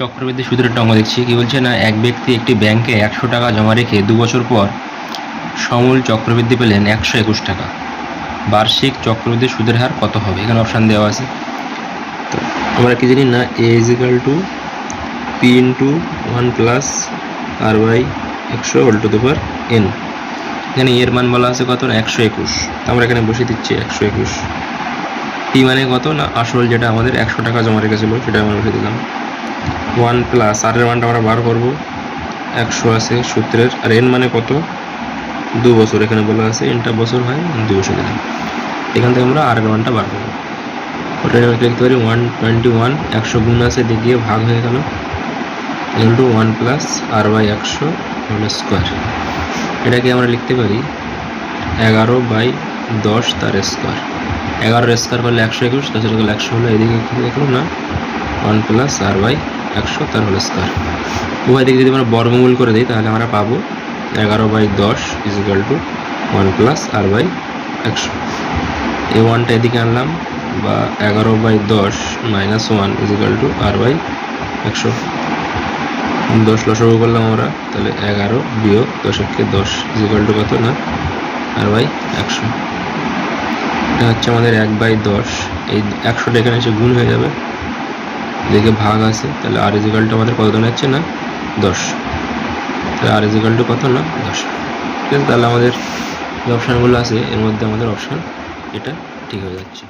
চক্রবৃদ্ধি সুদের একটা দেখছি। কি বলছে না, এক ব্যক্তি একটি ব্যাংকে একশো টাকা জমা রেখে দু বছর পর সমূল চক্রবৃদ্ধি পেলেন একশো একুশ টাকা। বার্ষিক চক্রবৃদ্ধি সুদের হার কত হবে? এখানে অপশান দেওয়া আছে। তো আমরা কি জানি না A equal to P into one plus R by একশো হোল টু এন এখানে এর মান বলা আছে কত না, একশো একুশ। আমরা এখানে বসে দিচ্ছি একশো একুশ। পি মানে কত না, আসল যেটা আমাদের একশো টাকা জমা রেখেছিল, সেটা আমরা বসে দিলাম। ওয়ান প্লাস আর এর মানটা আমরা বার করব। একশো আছে সূত্রের। আর এন মানে কত? দু বছর এখানে বলা আছে। এনটা বছর হয়, দু বছর দিলাম এখান থেকে আমরা আর এর মানটা বার করব। ওটা আমরা লিখতে পারি ওয়ান টোয়েন্টি ওয়ান, একশো গুণ আছে, দেখিয়ে ভাগ হয়ে গেল। Into one plus R by একশো হোল স্কোয়ার। এটাকে আমরা লিখতে পারি এগারো বাই দশ তার স্কোয়ার। এগারোর স্কোয়ার করলে একশো একুশ, তাছাড়া করলে একশো হলো এদিকে না? ওয়ান প্লাস আর বাই একশো তার হোল স্কোয়ার উভয় দিকে যদি আমরা বর্গমূল করে দিই, তাহলে আমরা পাবো এগারো বাই দশ equal to one plus R by একশো। এই ওয়ানটা এদিকে আনলাম, বা এগারো বাই দশ minus one equal to R by একশো। দশ লসগু করলাম আমরা, তাহলে এগারো বিয়োগ দশককে দশ ইজিক্যাল টু কত না? আর বাই একশো। এটা হচ্ছে আমাদের এক বাই দশ। এই একশোটা এখানে এসে গুণ হয়ে যাবে। এদিকে ভাগ আছে। তাহলে আর রেজিকালটা আমাদের কত দাঁড়াচ্ছে না? দশ। তাহলে আর রেজিকালটা কত না? দশ। ঠিক আছে, তাহলে আমাদের যে অপশানগুলো আছে, এর মধ্যে আমাদের অপশান এটা ঠিক হয়ে যাচ্ছে।